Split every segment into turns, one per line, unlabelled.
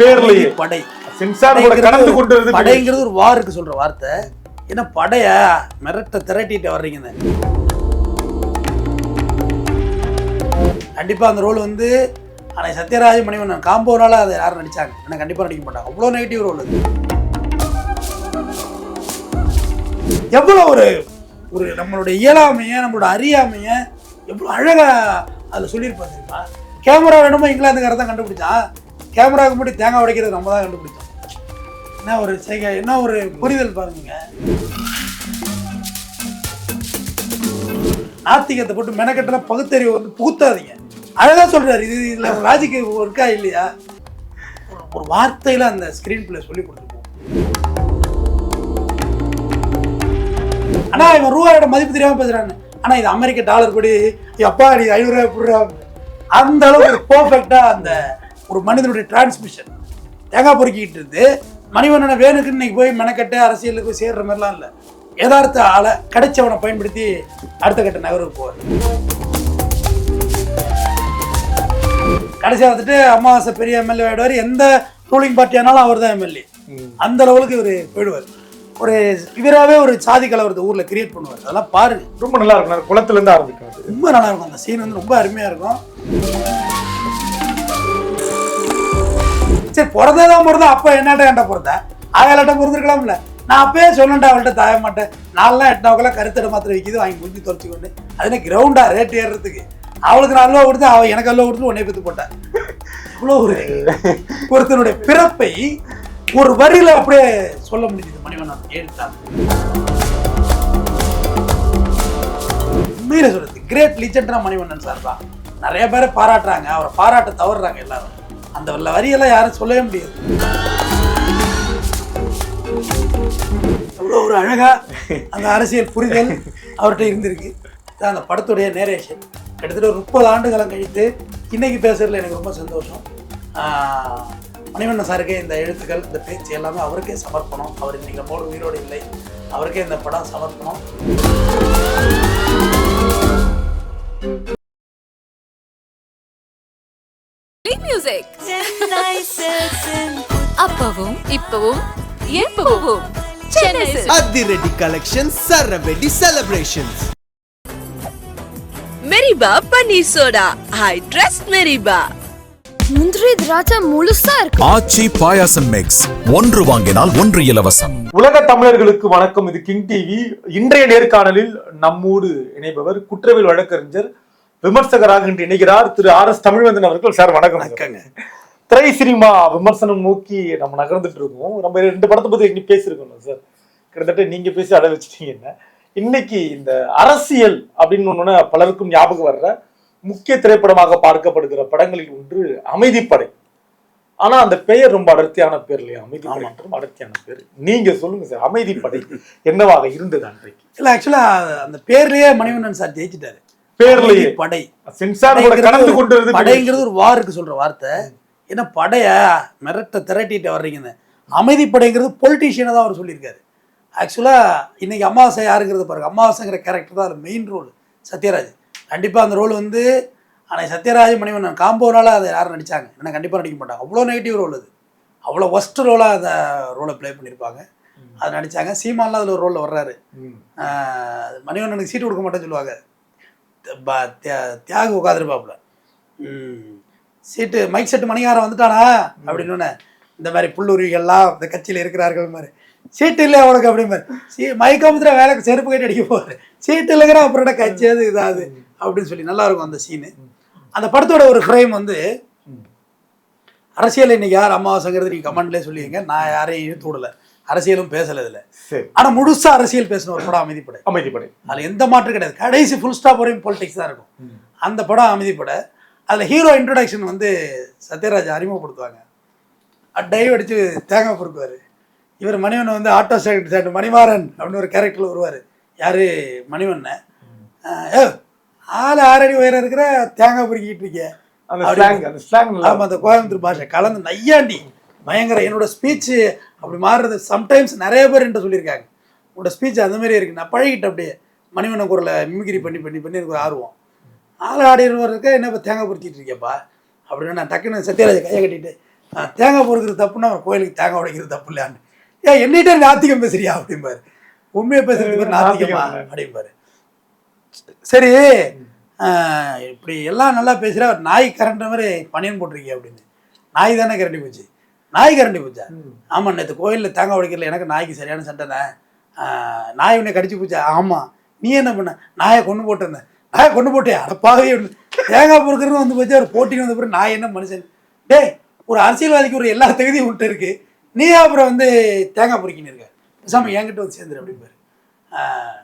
பேர்லயே.
படை
சென்சார் கூட கலந்து கொண்டு
படைங்கிறது ஒரு வாருக்கு சொல்ற வார்த்தை. என்ன படைய? மிரட்ட திரட்டிட்டு வர்றீங்கன்னு கண்டிப்பா அந்த ரோல் வந்து ஆனால் சத்யராஜ் மணிவண்ணன் காம்போனால அதை யாரும் நடிச்சாங்க. ஆனால் கண்டிப்பா நடிக்க மாட்டாங்க. அவ்வளோ நெகட்டிவ் ரோல் அது. எவ்வளோ ஒரு ஒரு நம்மளுடைய இயலாமைய நம்மளோட அறியாமைய எவ்வளோ அழகா அதில் சொல்லியிருப்பா தெரியுமா? கேமரா வேணுமோ? இங்கிலாந்துக்காரர் தான் கண்டுபிடிச்சான். கேமராவுக்கு முன்னாடி தேங்காய் உடைக்கிறது நம்ம தான் கண்டுபிடிச்சோம். என்ன ஒரு செய்கை என்ன ஒரு புரிதல் பாருங்க. நாத்திகத்தை போட்டு மெனக்கட்டுல பகுத்தறிவு வந்து புகுத்தாதீங்க. அழகாக சொல்கிறார் இது இதில் லாஜிக் இருக்கா இல்லையா? ஒரு- வார்த்தையில் அந்த ஸ்க்ரீன் பிளே சொல்லி கொடுத்துருப்போம் ஆனால் இவன் ரூபாயோட மதிப்பு தெரியாமல் பேசுறான்னு. ஆனால் இது அமெரிக்க டாலர் படி எப்பா நீ ஐநூறுரூவா ரூபாய் அந்த அளவுக்கு பர்ஃபெக்டாக அந்த ஒரு மனிதனுடைய டிரான்ஸ்மிஷன் தேங்காய் பொறுக்கிட்டு இருந்து மணிவண்ணனை வேணுக்குன்னு இன்னைக்கு போய் மெனக்கட்டு அரசியலுக்கு போய் சேர்ற மாதிரிலாம் இல்லை. யதார்த்த ஆளை கிடைச்சவனை பயன்படுத்தி அடுத்த கட்ட நகருக்கு போவார். கடைசியா வந்துட்டு அமாவாசை பெரிய எம்எல்ஏ ஆயிடுவார். எந்த ரூலிங் பார்ட்டி ஆனாலும் அவர் தான் எம்எல்ஏ. அந்த லெவலுக்கு இவர் போயிடுவார். ஒரு இவராகவே ஒரு சாதி கலவரத்தை ஊர்ல கிரியேட் பண்ணுவார். அதெல்லாம் பாருங்க.
ரொம்ப நல்லா இருக்கும். நான் குளத்துல இருந்து ஆரம்பிக்கும்
ரொம்ப நல்லா இருக்கும். அந்த சீன் வந்து ரொம்ப அருமையா இருக்கும். சரி பிறந்ததான் பிறந்தா அப்ப என்னட்ட ஏன்டா பிறந்த? ஆயாலாட்ட பிறந்திருக்கலாம்ல. நான் அப்பயே சொல்லண்டா அவள்கிட்ட தாய மாட்டேன். நான்லாம் எட்டாவுக்கெல்லாம் கருத்தடை மாத்திரம் விற்கிது வாங்கி முடிஞ்சு தொலைச்சு கொண்டு. அதுனா கிரவுண்டா ரேட் ஏறுறதுக்கு. அவளுக்கு நான் அல்வா கொடுத்து அவள் எனக்கு அல்ல கொடுத்து உன்னை பத்து போட்டேன் இவ்வளோ ஒரு ஒருத்தனுடைய பிறப்பை ஒரு வரியில அப்படியே சொல்ல முடியுது மணிவண்ணன் எழுத்தான் உண்மையில சொல்றது கிரேட் லிஜெண்டா மணிவண்ணன் சார் தான். நிறைய பேரை பாராட்டுறாங்க. அவரை பாராட்ட தவறுறாங்க எல்லாரும். அந்த வரியெல்லாம் யாரும் சொல்லவே முடியாது. அவ்வளோ ஒரு அழகா அந்த அரசியல் புரிதல் அவர்கிட்ட இருந்திருக்கு. இதான் அந்த படத்துடைய நேரேஷன் கிட்டத்தட்ட ஒரு முப்பது ஆண்டுகாலம் கழித்து இன்னைக்கு பேசுறதுல எனக்கு ரொம்ப சந்தோஷம். மணிவண்ணன் சாருக்கே இந்த எழுத்துக்கள் இந்த பேச்சு எல்லாமே அவருக்கே சமர்ப்பணம். அவர் இன்னைக்கு நம்மோடு உயிரோடு இல்லை. அவருக்கே இந்த படம் சமர்ப்பணம்.
மியூசிக் அப்பவும் இப்பவும் எப்பவும் சென்னை.
அதிரடி கலெக்ஷன் சரவெடி செலிப்ரேஷன்ஸ்
மெரிபா பன்னீர் சோடா ஐ ட்ரஸ்ட் மெரிபா
முந்திரி திராட்சை முழுசா இருக்கு.
ஆச்சி பாயாசம் மிக்ஸ் ஒன்று வாங்கினால் ஒன்று இலவசம்.
உலக தமிழர்களுக்கு வணக்கம். இது கிங் டிவி இன்றைய நேர்காணலில் நம்மோடு இணைபவர் குற்றவியல் வழக்கறிஞர் விமர்சகராக இன்று இணைகிறார் திரு ஆர் எஸ் தமிழ்வந்தன் அவர்கள். சார் வணக்கம். திரை சினிமா விமர்சனம் நோக்கி நம்ம நகர்ந்துட்டு இருக்கோம். நம்ம ரெண்டு படத்தை பத்தி இன்னைக்கு பேசியிருக்கோம் சார். கிட்டத்தட்ட நீங்க பேசி அட வச்சுட்டீங்க இன்னைக்கு இந்த அரசியல் அப்படின்னு ஒண்ணு பலருக்கும் ஞாபகம் வர்ற முக்கிய திரைப்படமாக பார்க்கப்படுகிற படங்களில் ஒன்று அமைதிப்படை. ஆனா அந்த பெயர் ரொம்ப அடர்த்தியான பேர் இல்லையா? அமைதிப்படை என்றும் அடர்த்தியான பேர். நீங்க சொல்லுங்க சார். அமைதிப்படை என்னவாக இருந்தது அன்றைக்கு?
இல்ல ஆக்சுவலா அந்த பேர்லயே மணிவண்ணன் சார் ஜெயிச்சிட்டாரு.
பேர்லயே.
படை
சென்சார் கூட கலந்து கொண்டு
படைங்கிறது ஒரு வாருக்கு சொல்ற வார்த்தை. என்ன படைய மிரட்ட திரட்டிட்டு வர்றீங்கன்னு. அமைதி படைங்கிறது பொலிட்டீஷியனை தான் அவர் சொல்லியிருக்காரு. ஆக்சுவலா இன்னைக்கு அமாவாசை யாருங்கிறது பாருங்க. அமாவாசைங்கிற கேரக்டர் தான் மெயின் ரோல் சத்யராஜ். கண்டிப்பா அந்த ரோல் வந்து ஆனால் சத்யராஜ் மணிவண்ணன் காம்போனால அதை யாரும் நடிச்சாங்க. ஏன்னா கண்டிப்பா நடிக்க மாட்டாங்க. அவ்வளோ நெகட்டிவ் ரோல் அது. அவ்வளோ ஒஸ்ட் ரோலாக அந்த ரோலை ப்ளே பண்ணியிருப்பாங்க. அதை நடிச்சாங்க. சீமான்லாம் அதில் ஒரு ரோலில் வர்றாரு. மணிவண்ணனுக்கு சீட்டு கொடுக்க மாட்டேன்னு சொல்லுவாங்க. தியாகு உட்காந்துருப்பாப்புல சீட்டு மைக் செட்டு மணிகாரம் வந்துட்டானா? அப்படின்னு இந்த மாதிரி புல்லுருவிகள்லாம் இந்த கட்சியில் இருக்கிறார்கள் மாதிரி. சீட்டு இல்லை அவனுக்கு அப்படிம்பாரு. சீ மைக் அமுத்துற வேலைக்கு செருப்பு கட்டி அடிக்க போவார் சீட்டு இல்லைங்கிற அப்புறம் கட்சி? அது இதாது அப்படின்னு சொல்லி நல்லா இருக்கும் அந்த சீனு அந்த படத்தோட ஒரு ஃப்ரேம் வந்து அரசியல் இன்னைக்கு யார்? அமாவாசைங்கிறது நீங்கள் கமெண்ட்லேயே சொல்லிடுங்க நான் யாரையும் இழுத்து விடல. அரசியலும் பேசல இதில் ஆனால் முழுசா அரசியல் பேசின ஒரு படம் அமைதிப்படை.
அமைதிப்படை.
அதில் எந்த மாற்றம் கிடையாது. கடைசி ஃபுல் ஸ்டாப் வரையும் பொலிட்டிக்ஸ் தான் இருக்கும். அந்த படம் அமைதிப்படை. அதில் ஹீரோ இன்ட்ரடக்ஷன் வந்து சத்யராஜ் அறிமுகப்படுத்துவாங்க. டைவ் அடித்து தேங்காய் பொறுக்குவார். இவர் மணிவண்ணன் வந்து ஆட்டோ ஸ்டாண்ட் ஸ்டாண்ட் மணிமாறன் அப்படின்னு ஒரு கேரக்டரில் வருவார். யார்? மணிவண்ணன். ஆஹ், ஏ ஆள் ஆறடி உயரம் இருக்கிற தேங்காய் பொறுக்கிட்டு இருக்க
அந்த ஸ்லாங் அந்த ஸ்லாங்
ஆமாம் அந்த கோயம்புத்தூர் பாஷை கலந்து நையாண்டி. பயங்கர என்னோட ஸ்பீச்சு அப்படி மாறுறது சம்டைம்ஸ் நிறைய பேர் என்கிட்ட சொல்லியிருக்காங்க. உன்னோட ஸ்பீச் அந்த மாதிரி இருக்கு. நான் பழகிட்டேன் அப்படியே. மணிவண்ணன் குரலை மிமிக்ரி பண்ணி பண்ணி பண்ணி எனக்கு ஒரு ஆர்வம். ஆள் ஆடினவர் இருக்க? என்ன இப்போ தேங்காய் பொறுத்திட்டு இருக்கேப்பா அப்படின்னு நான் டக்குன்னு சத்யராஜ கையை கட்டிட்டு தேங்காய் பொறுக்கிறது தப்புன்னா கோயிலுக்கு தேங்காய் உடைக்கிறது தப்பு இல்லையான்னு. ஏன் என்னிட்ட நாத்திகம் பேசுறியா? அப்படிம்பாரு. உண்மையை பேசுறதுக்கு பேர் நாத்திகமா. அப்படிம்பாரு. சரி இப்படி எல்லாம் நல்லா பேசுகிற நாய் கரண்ட மாதிரி பனியன் போட்டிருக்கீங்க அப்படின்னு. நாய் தானே கரண்டி போச்சு. நாய் கரண்டி போச்சா ஆமாம் நேற்று கோயிலில் தேங்காய் உடைக்கல எனக்கு நாய்க்கு சரியான சண்டைண்ணே நாய் உன்னை கடிச்சு போச்சா? ஆமாம் நீ என்ன பண்ண? நாயை கொண்டு போட்டிருந்தேன் நாயை கொண்டு போட்டே அடப்பாகவே தேங்காய் பொறுக்கிறது வந்து போச்சு அவர் போட்டின்னு வந்த பிறகு நான் என்ன மனுஷன்? டேய் ஒரு அரசியல்வாதிக்கு ஒரு எல்லா தகுதியும் விட்டு இருக்கு. நீ அப்புறம் வந்து தேங்காய் பொறுக்கின்னு இருக்க? பேசாமல் என்கிட்ட வந்து சேர்ந்துரு அப்படிம்பாரு ஆஹ்,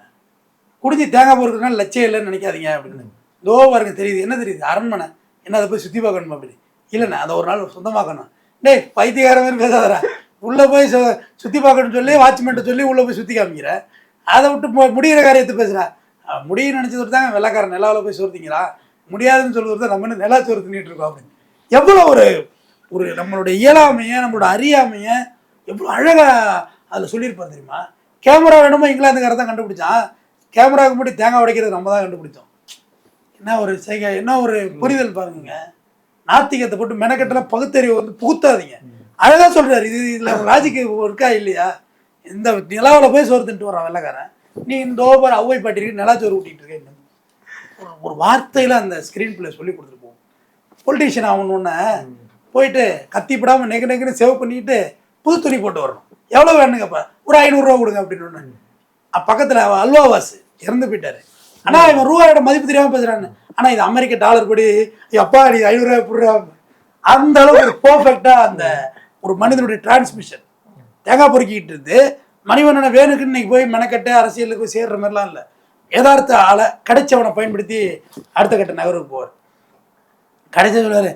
குடிச்சு தேங்காய் பொறுக்கிறதுனால லட்சியம் இல்லைன்னு நினைக்காதீங்க அப்படின்னு. தோ பாருங்க தெரியுது. என்ன தெரியுது? அரண்மனை. என்ன அதை போய் சுற்றி பார்க்கணும் அப்படி இல்லைண்ணே அதை ஒரு நாள் சொந்தமாக்கணும். டேய் பைத்தியக்கார மாதிரி பேசாதடா. உள்ளே போய் சு- சுற்றி பார்க்கணும்னு சொல்லி வாட்ச்மேன்ட்ட சொல்லி உள்ளே போய் சுற்றி காமிக்கிற. அதை விட்டு மு- முடியிற காரியத்தை பேசுகிறா முடியும் நினச்சது தாங்க வெள்ளக்காரன் நிலாவில் போய் சோறுத்தீங்களா முடியாதுன்னு சொல்லுறது தான் நம்ம என்ன நிலா சோறு தின்னுட்டு இருக்கோம் அப்படின்னு. எவ்வளோ ஒரு ஒரு நம்மளுடைய இயலாமையை நம்மளோட அறியாமையை எவ்வளோ அழகாக அதில் சொல்லியிருப்பார் தெரியுமா? கேமரா வேணுமோ இங்கிலாந்துக்காரன் தான் கண்டுபிடிச்சான். கேமராவுக்கு முன்னாடி தேங்காய் உடைக்கிறது நம்ம தான் கண்டுபிடிச்சோம். என்ன ஒரு செய்கை என்ன ஒரு புரிதல் பாருங்க. நாத்திகத்தை போட்டு மெனக்கட்டெல்லாம் பகுத்தறிவு வந்து புகுத்தாதீங்க. அழகா சொல்றாரு. இது இதில் லாஜிக் இருக்கா இல்லையா? இந்த நிலாவில் போய் சோறு தின்ட்டு வரான் வெள்ளக்காரன். நீ இந்த ஓவர் அவ்வை பாட்டிக்கு நிலா சோறு ஊட்டிட்டு இருக்க இன்னும். ஒரு- வார்த்தையில் வார்த்தையில அந்த ஸ்க்ரீன் பிளே சொல்லி கொடுத்துட்டு பொலிட்டீஷியன் ஆகணும்னு போயிட்டு கத்தி போடாம நெகு நெகுன்னு சேவ் பண்ணிட்டு புது துணி போட்டு வரணும். எவ்வளோ வேணுங்கப்பா ஒரு ஐநூறுரூவா கொடுங்க அப்படின்னு ஒன்று பக்கத்தில் வாசு இறந்து போயிட்டாரு. ஆனால் இவன் ரூபாயோட மதிப்பு தெரியாமல் பேசுகிறான்னு ஆனால் இது அமெரிக்க டாலர் படி எப்பா நீ ஐநூறுரூவா போடுறா. அந்த அளவுக்கு ஒரு அந்த ஒரு மனிதனுடைய டிரான்ஸ்மிஷன் தேங்காய் பொறுக்கிக்கிட்டு இருந்து மணிவண்ணனை வேணுக்குன்னு இன்னைக்கு போய் மெனக்கட்டு அரசியலுக்கு போய் சேர்ற மாதிரிலாம் இல்லை. யதார்த்த ஆளை கிடைச்சவனை பயன்படுத்தி அடுத்த கட்ட நகருக்கு போவார். கிடைச்ச சொல்லுவார்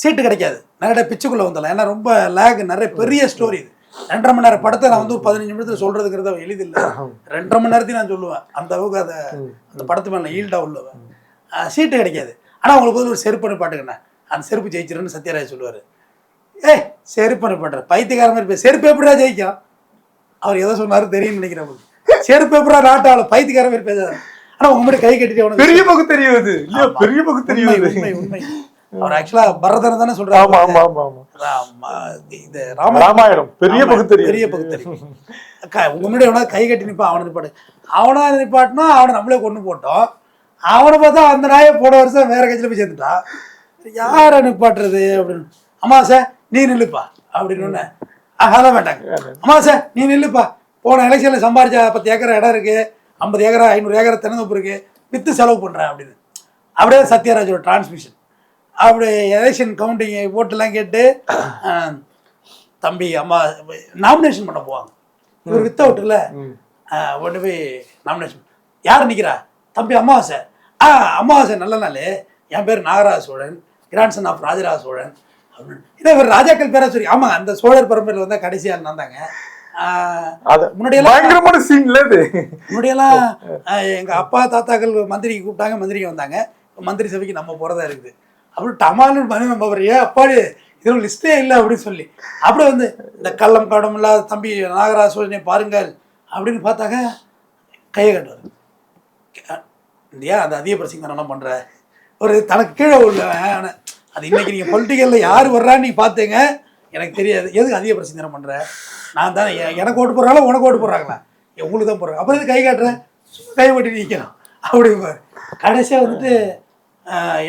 சீட்டு கிடைக்காது. நிறைய பிச்சுக்குள்ளே வந்துடலாம். ஏன்னா ரொம்ப லேக் நிறைய பெரிய ஸ்டோரி இது. ரெண்டரை மணி நேரம் படத்தை நான் வந்து ஒரு பதினஞ்சு நிமிடத்தில் சொல்கிறதுங்கிறத எளிதில்லை. ரெண்டரை மணி நேரத்தையும் நான் சொல்லுவேன். அந்த அளவுக்கு அதை அந்த படத்து மேலே ஈல்டாக உள்ளவன். சீட்டு கிடைக்காது. ஆனால் உங்களுக்கு பதில் ஒரு செருப்பண்ணு பாட்டுக்கண்ணே. அந்த செருப்பு ஜெயிச்சிருன்னு சத்யராஜ் சொல்லுவார். ஏய் செருப்பண்ணு பாட்டுற. பைத்தியக்கார மாதிரி செருப்பு எப்படிடா ஜெயிக்கும்? அவர் எதை சொன்னாரு தெரியும்னு நினைக்கிறேன் உங்களுக்கு. செருப்பு எப்படா நாட்டாள? பைத்தியக்கார மாதிரி பேசாத. ஆனால் உங்க முன்னாடி கை கட்டிட்டு
பெரிய பகு தெரியுது. பெரிய பகு
உண்மை
தெரியுது
உண்மை உண்மை. அவர் ஆக்சுவலா பரதன் தானே
ஆமா
சொல்றாரு
ஆமா ஆமா ஆமா.
ராமா, இது ராம
ராமாயணம் பெரிய
ஆமா,
பகுத்தறிவு.
பெரிய உங்க முன்னாடி எவனா கை கட்டி நிப்பான் அவனை நிப்பாடு அவனா நிப்பாட்டினா அவனை நம்மளே கொண்டு போட்டோம். அவனை பார்த்தா அந்த நாயை போன வருஷம் வேற கட்சியில போய் சேர்ந்துட்டான் யாரை நிப்பாட்டுறது அப்படின்னு. அம்மா சார் நீ நில்லுப்பா அப்படின்னு ஒண்ணு அதெல்லாம் வேண்டாங்க. அம்மா சார் நீ நில்லுப்பா. போன எலெக்ஷன்ல சம்பாரிச்ச பத்து ஏக்கர் இடம் இருக்கு ஐம்பது ஏக்கரா ஐநூறு ஏக்கரா தென்னந்தோப்பு இருக்கு வித்து செலவு பண்றேன் அப்படின்னு. அப்படியே சத்யராஜோட டிரான்ஸ்மிஷன் அப்படி எலெக்ஷன் கவுண்டிங் ஓட்டெல்லாம் கேட்டு தம்பி அம்மா நாமினேஷன் பண்ண போவாங்க. இவர் வித்த அவுட்டுல கொண்டு போய் நாமினேஷன் யார் நிற்கிறா தம்பி அமாவாசை ஆ அமாவாசை நல்ல நாள். என் பேர் Nagaraja Cholan. Grandson of Rajaraja Chozhan. அப்படின்னு இதை இவர் ராஜாக்கள் பேரா சொல்லி ஆமாங்க அந்த சோழர் பரம்பரையில் வந்தால் கடைசியாக நான் தாங்க.
அது
முன்னாடியெல்லாம்
பயங்கரமான சீன்ல இது
முன்னாடியெல்லாம் ஆஹ், எங்க அப்பா தாத்தாக்கள் மந்திரிக்கு கூப்பிட்டாங்க மந்திரிக்கு வந்தாங்க. மந்திரி சபைக்கு நம்ம போறதா இருக்குது. அப்படி டமால்னு மனு நம்ம ஏன் அப்பாடி இதில் லிஸ்டே இல்லை அப்படின்னு சொல்லி. அப்படியே வந்து இந்த கள்ளம் கடம் இல்லாத தம்பி நாகராஜ சோழனை பாருங்கள் அப்படின்னு பார்த்தாக்க கையை கட்டுவார். இல்லையா அந்த அதிக பிரசிங்க என்ன பண்ணுற ஒரு தனக்கு கீழே உள்ளவன் அது இன்னைக்கு நீங்கள் பொலிட்டிக்கலில் யார் வர்றான்னு நீ பார்த்தீங்க எனக்கு தெரியாது. எதுக்கு அதிக பிரசிங்கம் பண்ணுற நான் தான் எனக்கு ஓட்டு போடுறாங்களா உனக்கு ஓட்டு போடுறாங்களா? உங்களுக்கு தான் போடுறாங்க. அப்புறம் எதுக்கு கை காட்டுறேன் கை ஓட்டி நிற்கணும் அப்படிம்பார். கடைசியாக வந்துட்டு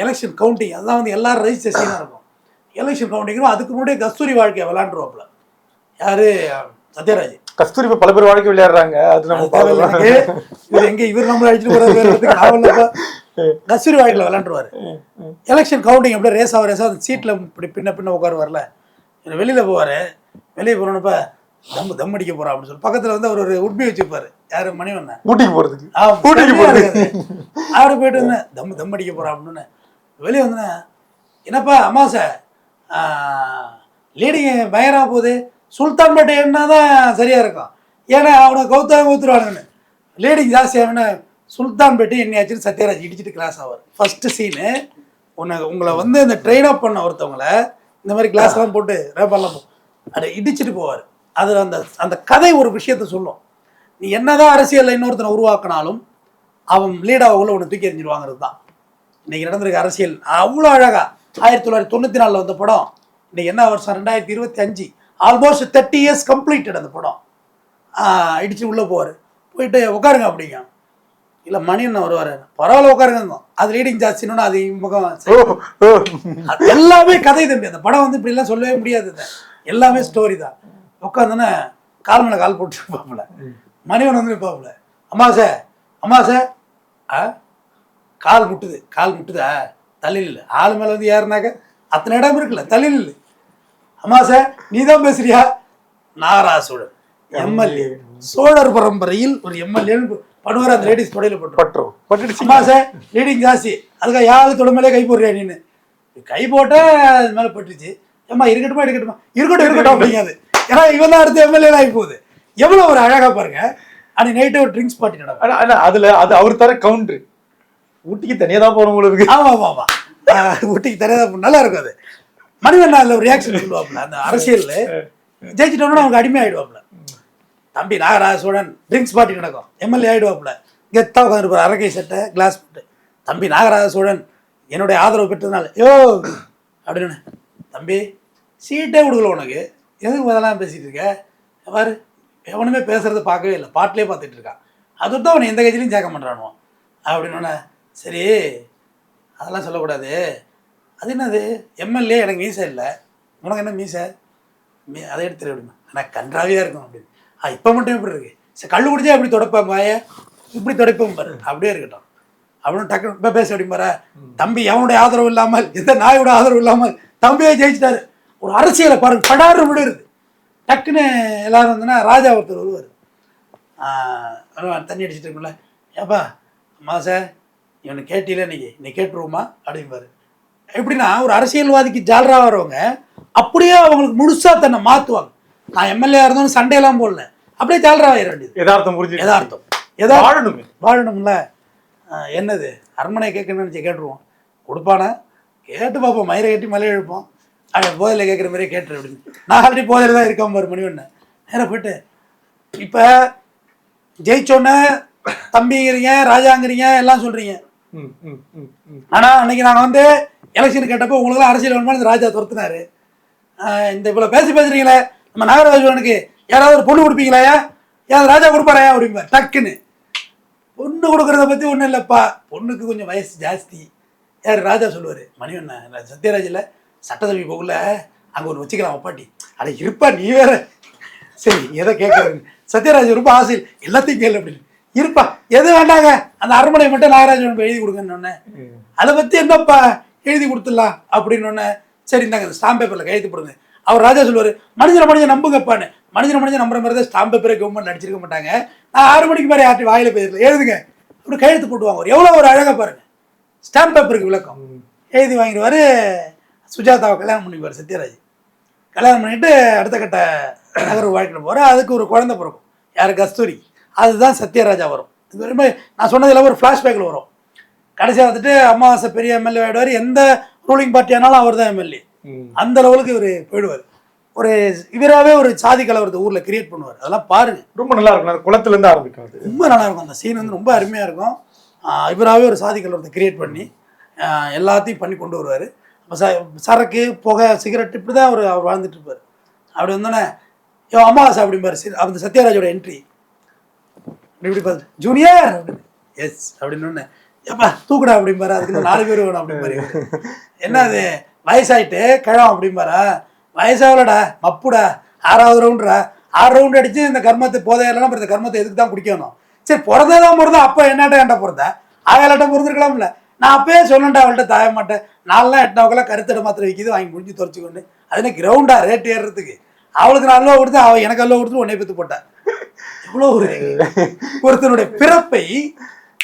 எலெக்ஷன் கவுண்டிங் அதெல்லாம் வந்து எல்லாரும் ரெஜிஸ்டர் சீனாக இருக்கும். எலெக்ஷன் கவுண்டிங்கும் அதுக்கு முன்னாடியே கஸ்தூரி வாழ்க்கையை விளாண்டுருவாப்புல யாரு? சத்யராஜ்.
கஸ்தூரி இப்ப பல பேர் வாழ்க்கை விளையாடுறாங்க. அது நம்ம.
இவர் எங்க இவர் நம்மள அடிச்சுட்டு போறாரு. கஸ்தூரி வாழ்க்கையில் விளாண்டுருவாரு எலெக்ஷன் கவுண்டிங் அப்படியே ரேஸ் ஆக ரேஸ் அந்த சீட்டில் இப்படி பின்ன பின்ன உட்காருவார்ல. இவர் வெளியில போவாரு. வெளியே போனப்ப தம் தம் அடிக்க போறான் அப்படின்னு சொல்லி பக்கத்துல வந்து அவர் ஒரு உட்பி வச்சுப்பாரு யாரு மணிவண்ணன்
ஊட்டிக்கு போறதுக்கு. ஊட்டிக்கு போறது.
அவரு போயிட்டு வந்தேன் தம் தம் அடிக்க போறான் அப்படின்னு வெளியே வந்தேன் என்னப்பா அமாவாசை? லீடிங் பயங்கரமா போகுது. சுல்தான் பேட்டை என்ன தான் சரியா இருக்கும். ஏன்னா அவனை கௌதம் ஊத்துருவானுங்கன்னு லீடிங் ஜாஸ்தி ஆகணும்னா சுல்தான் பேட்டை என்னையாச்சுன்னு சத்யராஜ் இடிச்சிட்டு கிளாஸ் ஆவார். ஃபர்ஸ்ட் சீனு உன்னை உங்களை வந்து இந்த ட்ரெயின் அப் பண்ண ஒருத்தவங்கள இந்த மாதிரி கிளாஸ்லாம் போட்டு ரேப்பெல்லாம் அதை இடிச்சிட்டு போவார். அதில் அந்த அந்த கதை ஒரு விஷயத்த சொல்லும். நீ என்னதான் அரசியலில் இன்னொருத்தனை உருவாக்கினாலும் அவன் லீடாக உள்ள ஒன்று தூக்கி எறிஞ்சிடுவாங்கிறது தான் இன்னைக்கு நடந்திருக்க அரசியல் அவ்வளோ அழகா ஆயிரத்தி தொள்ளாயிரத்தி தொண்ணூற்றி நாலில் வந்த படம். இன்னைக்கு என்ன வருஷம்? ரெண்டாயிரத்தி இருபத்தி அஞ்சு. ஆல்மோஸ்ட் தேர்ட்டி இயர்ஸ் கம்ப்ளீட்டட் அந்த படம். இடிச்சு உள்ளே போவார். போயிட்டு உட்காருங்க அப்படிங்க. இல்லை மணி என்ன வருவார். பரவாயில்ல உட்காருங்க அது லீடிங் ஜாஸ்தின்னு அது முகம் அது எல்லாமே கதை தம்பி. அந்த படம் வந்து இப்படிலாம் சொல்லவே முடியாது. எல்லாமே ஸ்டோரி தான். உட்காந்தோன்னே கால் மேலே கால் போட்டு மணிவன் வந்து பார்ப்பல அம்மா சார் அம்மா சார் ஆ? கால் முட்டுது கால் முட்டுதா? தள்ளில் இல்லை. ஆள் மேலே வந்து ஏறினாக்க அத்தனை இடம் இருக்குல்ல தள்ளில் இல்லை. அம்மா சார் நீ தான் பேசுறியா நாராசுடன் எம்எல்ஏ. சோழர் பரம்பரையில் ஒரு எம்எல்ஏன்னு பண்ணுவார் அந்த லேடிஸ் தொடையில் போட்டு
பட்டுரும். பட்டுடுச்சு.
அம்மா சார் லீடிங் ஜாஸ்தி. அதுக்காக யாரு தொட மேலே கை போடுறியா நீனு? கை போட்டா அது மேலே பட்டுச்சு ஏம்மா இருக்கட்டுமா இருக்கட்டுமா? இருக்கட்டும் இருக்கட்டும் அப்படிங்காது. ஏன்னா இவன் தான் அடுத்த எம்எல்ஏ ஆகி போகுது. எவ்வளோ ஒரு அழகா பாருங்க. அன்னைக்கு நைட்டு ஒரு ட்ரிங்க்ஸ் பார்ட்டி நடக்கும்.
ஆனா ஆனா அதுல அது அவர் தர கவுண்டர் ஊட்டிக்கு தனியா தான் போறோம் உங்களுக்கு
ஆமா ஆமா ஆமா. ஆஹ் ஊட்டிக்கு தெரியாத நல்லா இருக்கும் அது. மனிதன் அதில் ஒரு ரியாக்ஷன் சொல்லுவாப்புல. அந்த அரசியல்ல ஜெயிச்சிட்டோம்னா அவங்க அடிமை ஆயிடுவாப்புல தம்பி நாகராஜ சோழன் ட்ரிங்க்ஸ் பார்ட்டி நடக்கும் எம்எல்ஏ ஆயிடுவாப்புல. கெத்தா உட்காந்துருப்பார் அரக்கை சட்டை கிளாஸ் போட்டு. தம்பி நாகராஜ சோழன் என்னுடைய ஆதரவு பெற்றதுனால யோ! அப்படின்னு. தம்பி சீட்டே கொடுக்கல உனக்கு. எதுக்கு முதலாம் பேசிட்டு இருக்க? பாரு. எவனுமே பேசுகிறத பார்க்கவே இல்லை. பாட்டிலே பார்த்துட்டு இருக்கான். அது தான் அவனை எந்த கட்சியிலையும் சேர்க்க மாட்டானோ அப்படின்னு சரி அதெல்லாம் சொல்லக்கூடாது. அது என்னது? எம்எல்ஏ எனக்கு மீசை இல்லை. உனக்கு என்ன மீசை? மீ அதை எடுத்துரு அப்படிமா ஆனால் கன்றாவியாக இருக்கும் அப்படின்னு. ஆ இப்போ மட்டும் இப்படி இருக்கு. சரி கல் குடிச்சா எப்படி தொடப்பேன் வாய? இப்படி துடைப்பேன் பாரு. அப்படியே இருக்கட்டும். அப்படின்னு டக்கு இப்போ பேச அப்படிம்பாரா தம்பி எவனுடைய ஆதரவு இல்லாமல் எந்த நாயோட ஆதரவு இல்லாமல் தம்பியே ஜெயிச்சிட்டாரு. ஒரு அரசியலை பாருங்க. படாறு விடுறது டக்குன்னு எல்லாரும் வந்தோன்னா ராஜா ஒருத்தர் வருவார். தண்ணி அடிச்சிட்டு இருக்கும்ல. ஏப்பா அம்மா சார் இவனை கேட்டில இன்னைக்கு. நீ கேட்டுருவோமா? அப்படிம்பாரு. எப்படின்னா ஒரு அரசியல்வாதிக்கு ஜாலரா வரவங்க அப்படியே அவங்களுக்கு முழுசா தன்னை மாத்துவாங்க. நான் எம்எல்ஏ இருந்தாலும் சண்டையெல்லாம் போடல. அப்படியே ஜாலரா ஆயிட வேண்டியது.
யதார்த்தம் புரிஞ்சு
யதார்த்தம். யதார்த்தம்.
வாழணுமே.
வாழணும்ல. என்னது? அரண்மனை கேட்கணும்னு நினச்சி கேட்டுருவோம். கொடுப்பானா? கேட்டு பார்ப்போம். மயிரை கட்டி மலை எழுப்போம் அப்படி போதையில் கேட்குற மாதிரியே கேட்டுரு அப்படின்னு. நான் ஆல்ரெடி போதையில் தான் இருக்காம பாரு மணிவண்ணன் நேராக போயிட்டு இப்போ ஜெயிச்சோன்னே தம்பிங்கிறீங்க ராஜாங்கிறீங்க எல்லாம் சொல்கிறீங்க. ஆனால் அன்னைக்கு நாங்கள் வந்து எலெக்ஷன் கேட்டப்போ உங்களுக்குலாம் அரசியல் வேணுமா இந்த ராஜா துரத்துனாரு. இந்த இவ்வளோ பேசி பேசுறீங்களே நம்ம நாகராஜனுக்கு யாராவது ஒரு பொண்ணு கொடுப்பீங்களா யாராவது ராஜா கொடுப்பாரா அப்படிம்பா டக்குன்னு. பொண்ணு கொடுக்கறத பற்றி ஒன்றும் இல்லைப்பா. பொண்ணுக்கு கொஞ்சம் வயசு ஜாஸ்தி. யார் ராஜா சொல்லுவார்? மணிவண்ணன் சத்யராஜில் சட்டசபை போகல. அங்கே ஒன்று வச்சுக்கலாம் அப்பாட்டி. அட இருப்பா நீ வேற. சரி எதை கேட்குறேன் சத்யராஜ் ரொம்ப ஆசையில் எல்லாத்தையும் கேளு அப்படின்னு. இருப்பா எது வேண்டாங்க? அந்த அரண்மனை மட்டும் நாகராஜன் எழுதி கொடுங்கன்னு அதை பற்றி என்னப்பா எழுதி கொடுத்துடலாம் அப்படின்னு சரி இந்தாங்க ஸ்டாம்ப் பேப்பரில் கையெழுத்து போடுங்க. அவர் ராஜா சொல்லுவார் மனிதனை மனிதன் நம்புங்கப்பான்னு. மனிதனை மனிதன் நம்புற மாதிரி தான் ஸ்டாம்ப் பேப்பரை கவர்மெண்ட் அடிச்சிருக்க மாட்டாங்க. நான் ஆறு மணிக்கு மாதிரி யார்ட்டி வாயில பேசல. எழுதுங்க. அப்படி கையெழுத்து போட்டுவாங்க. ஒரு எவ்வளோ ஒரு அழகாக பாருங்க. ஸ்டாம்ப் பேப்பருக்கு விளக்கம். எழுதி வாங்கிடுவார். சுஜாதாவை கல்யாணம் பண்ணிக்குவார் சத்யராஜ். கல்யாணம் பண்ணிட்டு அடுத்த கட்ட நகர்வு வாழ்க்கையில் போகிற அதுக்கு ஒரு குழந்தை பிறக்கும். யார்? கஸ்தூரி. அதுதான் சத்யராஜா வரும். இது ரொம்ப நான் சொன்னதில் ஒரு ஃப்ளாஷ்பேக்கில் வரும். கடைசியாக வந்துட்டு அமாவாசை பெரிய எம்எல்ஏ ஆயிடுவார். எந்த ரூலிங் பார்ட்டி ஆனாலும் அவர் தான் எம்எல்ஏ. அந்த லெவலுக்கு இவர் போயிடுவார். ஒரு இவராகவே ஒரு சாதி கலவரத்தை ஊரில் கிரியேட் பண்ணுவார். அதெல்லாம் பாருங்க
ரொம்ப நல்லா இருக்கும். அந்த குளத்துல இருந்து ஆரம்பிக்கும் அது.
ரொம்ப நல்லா இருக்கும். அந்த சீன் வந்து ரொம்ப அருமையாக இருக்கும். இவராகவே ஒரு சாதி கலவரத்தை கிரியேட் பண்ணி எல்லாத்தையும் பண்ணி கொண்டு வருவார். சரக்கு புகை சிகரெட் இப்படி தான் அவர் அவர் வாழ்ந்துட்டு இருப்பார் அப்படி வந்தோடனே ஏ அமாவாசை அப்படிம்பாரு அந்த சத்யராஜோட என்ட்ரி இப்படி இப்படி பார்த்து ஜூனியர் அப்படின்னு. எஸ் அப்படின்னு ஒன்று ஏப்பா தூக்குடா அப்படிம்பாரு. அதுக்கு நாலு பேர் வேணும் அப்படிம்பாரு என்ன அது? வயசாயிட்டு கிழம் அப்படிம்பாரா. வயசாகலடா மப்புடா ஆறாவது ரவுண்டுடா ஆறு ரவுண்ட் அடிச்சு இந்த கர்மத்தை போதையெல்லாம் அப்புறம் இந்த கர்மத்தை எதுக்கு தான் குடிக்கணும்? சரி பிறந்தே தான் பிறந்தா அப்போ என்னட்ட ஏன்டா பிறந்த? ஆகலாட்டம் பிறந்திருக்கலாம்ல. நான் அப்பயே சொன்னேன்டா அவள்கிட்ட தாய மாட்டேன். நான்லாம் எட்டாவுக்கெல்லாம் கருத்தடை மாத்திரை விற்கிது வாங்கி முடிஞ்சு துறைச்சிக்கொண்டு அது என்ன கிரவுண்டா ரேட் ஏறுறதுக்கு? அவளுக்கு நான் அல்லவா கொடுத்து அவள் எனக்கு அல்லவா கொடுத்து உன்னை பத்து போட்டேன் இவ்வளோ ஒரு ஒருத்தனுடைய பிறப்பை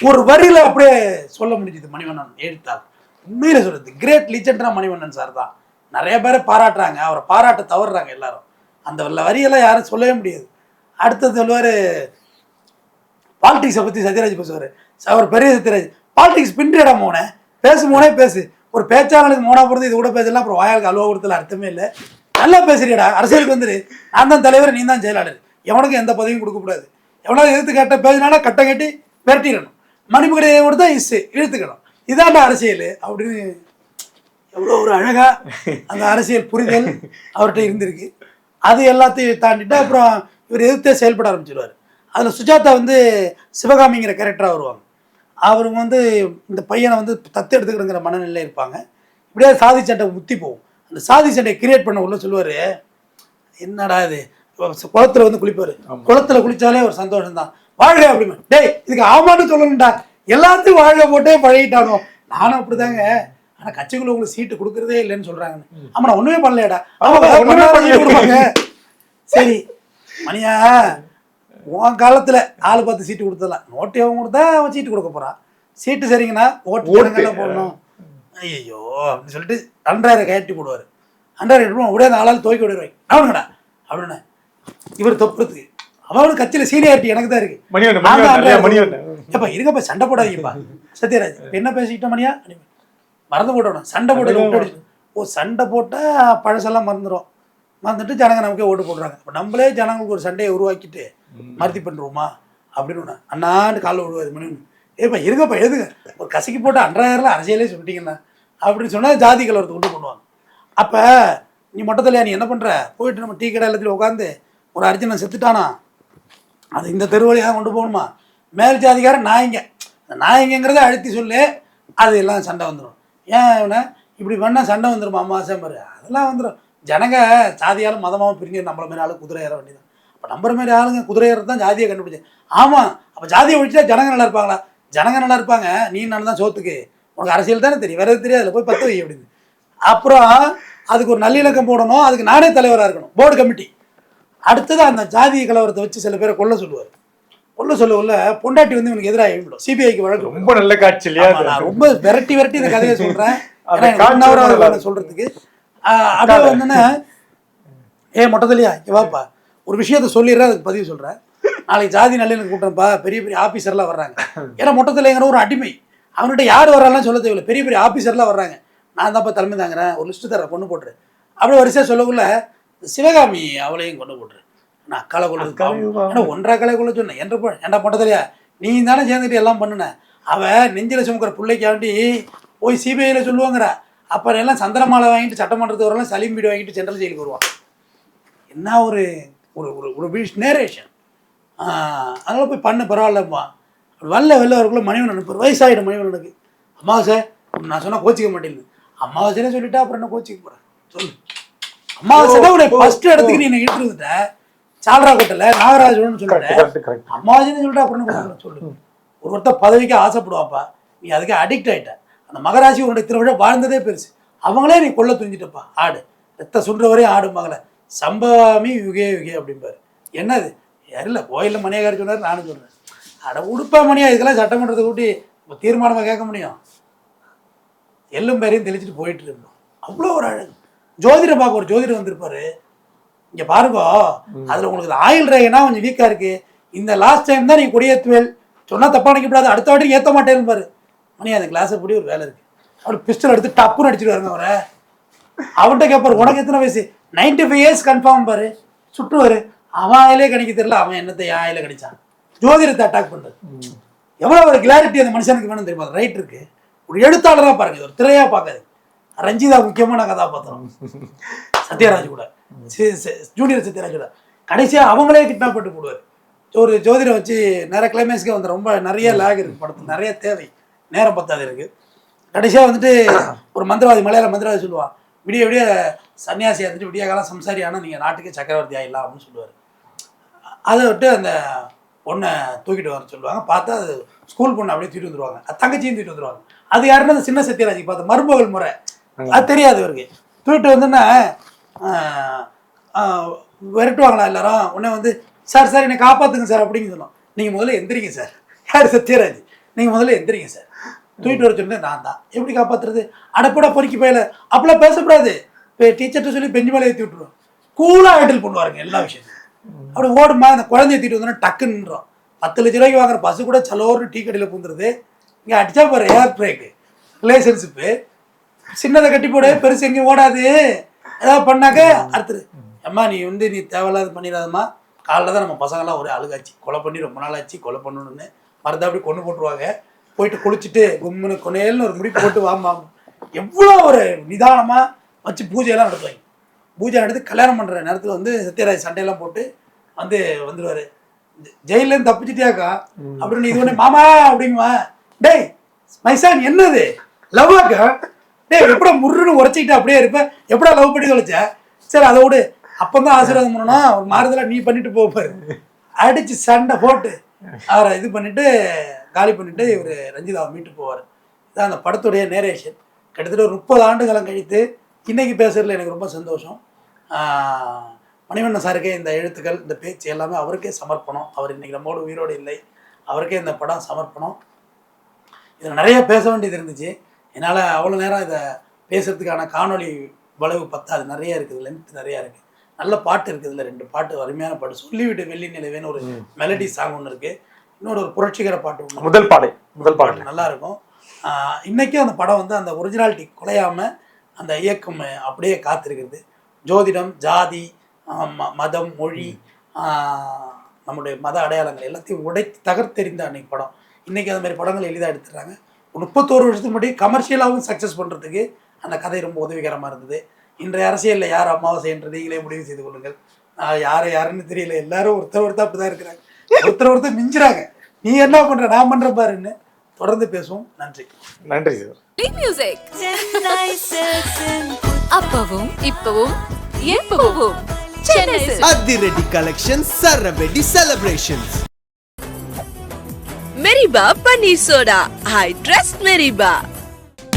ஒரு வரியில அப்படியே சொல்ல முடிஞ்சுது மணிவண்ணன் எழுத்தால் உண்மையில சொல்றது கிரேட் லீஜெண்ட்னா மணிவண்ணன் சார் தான். நிறைய பேரை பாராட்டுறாங்க அவரை பாராட்ட தவறுறாங்க எல்லாரும். அந்த வரியெல்லாம் யாரும் சொல்லவே முடியாது. அடுத்தது சொல்லுவார் பாலிடிக்ஸை பற்றி சத்யராஜ் பேசுவார். அவர் பெரிய சத்யராஜ் பாலிடிக்ஸ் பின்றிட மோனே. பேசு மோனே பேசு. ஒரு பேச்சாளனுக்கு மோனா போகிறது இது கூட பேசலாம் அப்புறம் வாயாளுக்கு அலுவலக கொடுத்தல அர்த்தமே இல்லை. நல்லா பேசுறியடா. அரசியலுக்கு வந்துரு. நான் தான் தலைவர் நீ தான் செயலாளர். எவனுக்கும் எந்த பதவியும் கொடுக்கக்கூடாது எவனாவது எதிர்த்து கேட்ட பேசினாலும் கட்டை கட்டி விரட்டிடணும் மணிப்பு கிடையாது கொடுத்தா இஸ் இழுத்துக்கணும். இதான்டா அரசியல். அப்படின்னு எவ்வளோ ஒரு அழகாக அந்த அரசியல் புரிதல் அவர்கிட்ட இருந்திருக்கு. அது எல்லாத்தையும் தாண்டிட்டு அப்புறம் இவர் எதிர்த்தே செயல்பட ஆரம்பிச்சிடுவார் அதில் சுஜாதா வந்து சிவகாமிங்கிற கேரக்டராக வருவாங்க. அவருங்க வந்து இந்த பையனை வந்து தத்து எடுத்துக்கிறங்கிற மனநிலையில் இருப்பாங்க. இப்படியே சாதி சண்டை முத்தி போகும். அந்த சாதி சண்டையை கிரியேட் பண்ண உள்ள சொல்லுவார் என்னடா இது? குளத்துல வந்து குளிப்பாரு. குளத்துல குளிச்சாலே ஒரு சந்தோஷம் தான் வாழ்க அப்படிமா டேய் இதுக்கு ஆமான்னு சொல்லணும்டா. எல்லாத்தையும் வாழ்க போட்டே பழகிட்டானோ? நானும் அப்படிதாங்க. ஆனா கட்சிக்குள்ள உங்களுக்கு சீட்டு கொடுக்கறதே இல்லைன்னு சொல்றாங்க ஆமா நான் ஒண்ணுமே பண்ணலையடா. ஆமா ஒண்ணுமே பண்ணல சரி மணியா உன் காலத்துல ஆளு பார்த்து சீட்டு கொடுத்தலாம் நோட்டு எவன் கொடுத்தா அவன் சீட்டு கொடுக்க போறான். சீட்டு சரிங்கண்ணா ஓட்டு போடுங்கல்ல போடணும். ஐயோ அப்படின்னு சொல்லிட்டு ரெண்டாயிரம் கயட்டி போடுவார். கட்டி அப்படியே அந்த ஆளால் துவைக்க விடுவாங்க அவனுங்கடா அப்படின்னு. இவர் தொப்புறதுக்கு. அவனுக்கு கட்சியில் சீனியாரிட்டி எனக்கு தான் இருக்கு. ஏப்பா இருங்கப்பா சண்டை போடாதீங்கப்பா. சத்யராஜ் என்ன பேசிக்கிட்ட மணியா? மறந்து போட்டோம் சண்டை போட்டு. ஓ சண்டை போட்டா பழசெல்லாம் மறந்துடும் மறந்துட்டு ஜனங்க நமக்கே ஓட்டு போடுறாங்க. இப்போ நம்மளே ஜனங்களுக்கு ஒரு சண்டையை உருவாக்கிட்டு மறுத்தி பண்ணுறோமா அப்படின்னு ஒண்ணு. அண்ணான்னு காலைல விடுவாரு மணி. ஏப்பா இருங்கப்பா எழுதுங்க. ஒரு கசக்கி போட்டு அன்றாயிரம்ல அரசியலே சொல்லிட்டீங்கண்ணா அப்படின்னு சொன்னால் ஜாதி கலவரத்தை கொண்டு பண்ணுவாங்க அப்போ நீ மொட்டத்தில் நீ என்ன பண்ணுற போயிட்டு நம்ம டீ கடை எல்லாத்தையும் உட்காந்து ஒரு அர்ஜுனன் செத்துட்டானா? அது இந்த தெரு வழியாக கொண்டு போகணுமா? மேல் ஜாதிக்காரன் நாய்ங்க. நாய்ங்கிறத அழுத்தி சொல்லு அது எல்லாம் சண்டை வந்துடும் ஏன் இவனை? இப்படி பண்ணால் சண்டை வந்துடும் அமாவாசை மாதிரி. அதெல்லாம் வந்துடும் ஜனங்க ஜாதியாலும் மதமாகவும் பிரிஞ்சு நம்மள மாதிரி ஆளு குதிரை ஏற வேண்டியது அப்போ நம்புற மாதிரி ஆளுங்க குதிரை ஏறது தான் ஜாதியை கண்டுபிடிச்சேன் ஆமாம் அப்போ ஜாதியை ஒழிச்சா ஜனங்க நல்லா இருப்பாங்களா? ஜனங்க நல்லா இருப்பாங்க நீ நான் தான் சோத்துக்கு. உனக்கு அரசியல் தானே தெரியும் வேற தெரியாது போய் பத்து வை அப்படின்னு. அப்புறம் அதுக்கு ஒரு நல்லிணக்கம் போடணும் அதுக்கு நானே தலைவராக இருக்கணும் போர்டு கமிட்டி அடுத்தது அந்த ஜாதிய கலவரத்தை வச்சு சில பேரை கொல்ல சொல்லுவார். கொல்ல சொல்ல உள்ள பொண்டாட்டி வந்து இவனுக்கு எதிராக எழுப்பிடும் சிபிஐக்கு வழக்கு.
ரொம்ப நல்ல காட்சி இல்லையா
நான் ரொம்ப விரட்டி விரட்டி இந்த கதையை சொல்றேன்.
அந்த
அப்படியே வந்தோன்னே ஏ மொட்டத்தலியா வாப்பா. ஒரு விஷயத்த சொல்லிடுறேன் அதுக்கு பதிவு சொல்றேன். நாளைக்கு ஜாதி நல்லிணக்க கூட்டம்ப்பா பெரிய பெரிய ஆபீசர்லாம் வர்றாங்க. ஏன்னா மொட்டத்தலைங்கிற ஒரு அடிமை. அவன்கிட்ட யார் வர்றாலும் சொல்ல தேவையில்லை. பெரிய பெரிய ஆபீசர்லாம் வர்றாங்க. நான் தான்ப்பா தலைமை தாங்கிறேன் ஒரு லிஸ்ட்டு தரேன் கொண்டு போட்டுரு. அப்படியே வரிசையாக சொல்லக்குள்ள சிவகாமி அவளையும் கொண்டு போட்டுரு. நான் அக்காலை ஏன்னா ஒன்றரை அக்காலை கொள்ள சொன்னேன். என்ற ஏன்டா மொட்டத்தலையா? நீ தானே சேர்ந்துட்டு எல்லாம் பண்ணுன? அவ நெஞ்சில சுமக்கிற பிள்ளைக்காண்டி போய் சிபிஐயில் சொல்லுவாங்கிறா அப்புறம் எல்லாம் சந்திரமாலை வாங்கிட்டு சட்டமன்றத்துக்கு வரலாம் சலீம் வீடு வாங்கிட்டு சென்ட்ரல் ஜெயிலுக்கு வருவான். என்ன ஒரு ஒரு ஒரு ஒரு விஷ் நேரேஷன் அதனால போய் பண்ணு பரவாயில்லம்மா அப்படி வரல வெளில வரக்குள்ள மணிவன் அனுப்புற வயசாகிடும் மணிவனுக்கு அமாவாசை நான் சொன்னால் கோச்சிக்க மாட்டேங்குது அமாவாசையிலே சொல்லிட்டா அப்புறம் என்ன கோச்சிக்க போகிறேன் சொல்லு. அமாவாசை தான் உடைய ஃபர்ஸ்ட் இடத்துக்கு நீ என்னை இட்டு வந்துட்ட. சால்ரா கோட்டையில் நாகராஜன் சொல்லிட்டேன் அம்மாஜின்னு சொல்லிட்டு அப்புறம் என்ன சொல்லு. ஒரு ஒருத்தர் பதவிக்கு ஆசைப்படுவாப்பா நீ அதுக்கு அடிக்ட் ஆயிட்ட. அந்த மகராசி உன்னுடைய திருவிழா வாழ்ந்ததே பெருசு. அவங்களே நீ கொல்ல துணிஞ்சிட்டப்பா. ஆடு. ரத்த சுன்ற வரையும் ஆடு மகளை. சம்பவாமி யுகே யுகே அப்படிம்பாரு. என்னது? யாரில்ல கோயிலில் மணியகாரி சொன்னார் நானும் சொல்கிறேன் அட உடுப்பா மணியா இதுக்கெல்லாம் சட்டமன்றத்தை கூட்டி தீர்மானமாக கேட்க முடியும்? எள்ளும் பேரையும் தெளிச்சிட்டு போயிட்டு இருந்தோம். அவ்வளோ ஒரு அழகு. ஜோதிடர் பார்க்க ஒரு ஜோதிடர் வந்திருப்பாரு. இங்க பாருங்க அதுல உங்களுக்கு ஆயில் ரேகனா கொஞ்சம் வீக்கா இருக்கு. இந்த லாஸ்ட் டைம் தான் நீ கொடியேத்துவேல். சொன்னா தப்பா நினைக்கப்படாது அடுத்த வாட்டி ஏத்த மாட்டேன்னு பாரு மணி அந்த கிளாஸை பிடி ஒரு வேலை இருக்கு. அவர் பிஸ்டல் எடுத்து டப்புன்னு அடிச்சிட்டு வருங்க அவரை. அவன்கிட்ட கேட்பாரு உனக்கு எத்தனை வயசு? 95 ஃபைவ் இயர்ஸ் கன்ஃபார்ம் பாரு. சுற்றுவாரு அவன் ஆயிலே கணிக்க தெரியல அவன் என்னத்தை என் ஆயில கணிச்சான். ஜோதிடத்தை அட்டாக் பண்ணுறது எவ்வளோ ஒரு கிளாரிட்டி அந்த மனுஷனுக்கு வேணும் தெரியுமா? ரைட் இருக்கு. ஒரு எழுத்தாளராக பாருங்க ஒரு திரையா பார்க்காது. ரஞ்சிதா முக்கியமான கதாபாத்திரம். சத்யராஜ் கூட. ஜூனியர் சத்யராஜ் கூட. கடைசியாக அவங்களே கிட்னாப் பண்ணிட்டு போடுவார். ஒரு ஜோதிடம் வச்சு நிறைய கிளைமேக்ஸ்க்கு வந்து ரொம்ப நிறைய லேக் இருக்கு படத்துக்கு நிறைய தேவை. நேரம் பத்தாது இருக்கு கடைசியா வந்துட்டு ஒரு மந்திரவாதி மலையாள மந்திரவாதி சொல்லுவான் விடிய விடிய சன்னியாசி இருந்துட்டு விடிய காலம் சம்சாரி ஆனால் நீங்கள் நாட்டுக்கு சக்கரவர்த்தி ஆயிடலாம் அப்படின்னு சொல்லுவார். அதை விட்டு அந்த பொண்ணை தூக்கிட்டு வர சொல்லுவாங்க. பார்த்தா அது ஸ்கூல் பொண்ணு அப்படியே தூக்கிட்டு வந்துருவாங்க. அது தங்கச்சியும் தூக்கிட்டு வந்துருவாங்க. அது யாருன்னா அந்த சின்ன சத்யராஜ். பார்த்த மருமகள் முறை. அது தெரியாது இவருக்கு. தூக்கிட்டு வந்துன்னா விரட்டுவாங்களா எல்லாரும்? உடனே வந்து சார் சார் என்னை காப்பாத்துங்க சார் அப்படின்னு சொன்னோம். நீங்கள் முதல்ல எந்திரிங்க சார். யார் சத்யராஜ்? நீங்கள் முதல்ல எந்திரிங்க சார். தூக்கிட்டு வர சொன்னது நான் தான். எப்படி காப்பாற்றுறது அடப்படா பொறுக்கி போயில. அப்பெல்லாம் பேசக்கூடாது. இப்போ டீச்சர்கிட்ட சொல்லி பெஞ்சு மேலே ஏற்றி விட்டுருவோம். கூலாக ஹேண்டில் பண்ணுவாருங்க எல்லா விஷயத்தையும். அப்படி ஓடுமா அந்த குழந்தைய தூக்கிட்டு வந்தோன்னா டக்குன்றோம் பத்து லட்ச ரூபாய்க்கு வாங்குற பஸ் கூட சலோர்னு டீ கடையில் பூந்துருது. இங்கே அடிச்சா பாரு ஏர் பிரேக்கு ரிலேஷன்ஷிப்பு சின்னதை கட்டி போடு பெருசு எங்கேயும் ஓடாது. ஏதாவது பண்ணாக்க அடுத்தது அம்மா நீ வந்து நீ தேவையில்லாத பண்ணிடாதம்மா. காலைல தான் நம்ம பசங்கள்லாம் ஒரே அழுகாச்சு. கொலை பண்ணி ரொம்ப நாள் ஆச்சு கொலை பண்ணணும்னு. மறந்து அப்படி கொண்டு போட்டுருவாங்க. போயிட்டு குளிச்சுட்டு கும்முன்னு கொனையல்னு ஒரு முடிப்பு போட்டு வாமா எவ்வளோ ஒரு நிதானமாக வச்சு பூஜையெல்லாம் நடத்துவாங்க. பூஜை நடத்தி கல்யாணம் பண்ணுற நேரத்தில் வந்து சத்யராஜ் சண்டையெல்லாம் போட்டு வந்து வந்துடுவார் ஜெயிலேருந்து தப்பிச்சிட்டியாக்கா? அப்படின்னு இது ஒன்று மாமா அப்படிங்குவா டேய் மைசான் என்னது? லவ்வாக்கா டேய் எப்படா முருன்னு உரைச்சிக்கிட்டு அப்படியே இருப்பேன் எப்படா லவ் பண்ணி தொலைச்ச? சரி அதை விடு. அப்பந்தான் ஆசீர்வாதம் பண்ணணும். ஒரு மாறுதலா நீ பண்ணிட்டு போ பாரு. அடிச்சு சண்டை போட்டு அவரை இது பண்ணிட்டு காலி பண்ணிட்டு இவர் ரஞ்சிதாவை மீட்டு போவார். இதான் அந்த படத்துடைய நேரேஷன் கிட்டத்தட்ட ஒரு முப்பது ஆண்டுகாலம் கழித்து இன்னைக்கு பேசுறதுல எனக்கு ரொம்ப சந்தோஷம். ஆஹ் மணிவண்ணன் சாருக்கே இந்த எழுத்துக்கள் இந்த பேச்சு எல்லாமே அவருக்கே சமர்ப்பணம். அவர் இன்னைக்கு நம்மோடு உயிரோடு இல்லை. அவருக்கே இந்த படம் சமர்ப்பணம். இதில் நிறைய பேச வேண்டியது இருந்துச்சு. என்னால் அவ்வளோ நேரம் இதை பேசுறதுக்கான காணொளி வளைவு பத்தாது. நிறைய இருக்குது லென்த் நிறையா இருக்குது நல்ல பாட்டு இருக்குது இதில் ரெண்டு பாட்டு அருமையான பாட்டு. சொல்லிவிட்டு வெள்ளி நிலவேன்னு ஒரு மெலடி சாங் ஒன்று இருக்குது இன்னொரு ஒரு புரட்சிகர பாட்டு ஒன்று
முதல் பாடை முதல் பாடல்.
நல்லா இருக்கும் ஆஹ் இன்னைக்கும் அந்த படம் வந்து அந்த ஒரிஜினாலிட்டி குலையாம அந்த இயக்கம் அப்படியே காத்திருக்கிறது. ஜோதிடம் ஜாதி மதம் மொழி நம்முடைய மத அடையாளங்கள் எல்லாத்தையும் உடைத்து தகர்த்தெறிந்த அன்னைக்கு படம். இன்னைக்கு அந்த மாதிரி படங்கள் எளிதாக எடுத்துடுறாங்க. முப்பத்தோரு வருஷத்துக்கு முன்னாடி கமர்ஷியலாகவும் சக்ஸஸ் பண்ணுறதுக்கு அந்த கதை ரொம்ப உதவிகரமாக இருந்தது. இன்றைய அரசியலில் யார் அமாவாசை என்று நீங்களே முடிவு செய்து கொள்ளுங்கள். நான் யாரை யாருன்னு தெரியல. எல்லாரும் ஒருத்தர் ஒருத்தர் அப்படி தான் இருக்கிறாங்க. ஒருத்தர் ஒருத்தர் மிஞ்சுறாங்க. நீ என்ன பண்ற? நான் பண்ற பாருன்னு தொடர்ந்து பேசுவோம். நன்றி.
நன்றி
அப்பவும் இப்பவும் எப்பவும்.
அதிரடி கலெக்ஷன் சரவெடி செலிப்ரேஷன்ஸ்
மெரிபா பன்னீர் சோடா. I trust மெரிபா.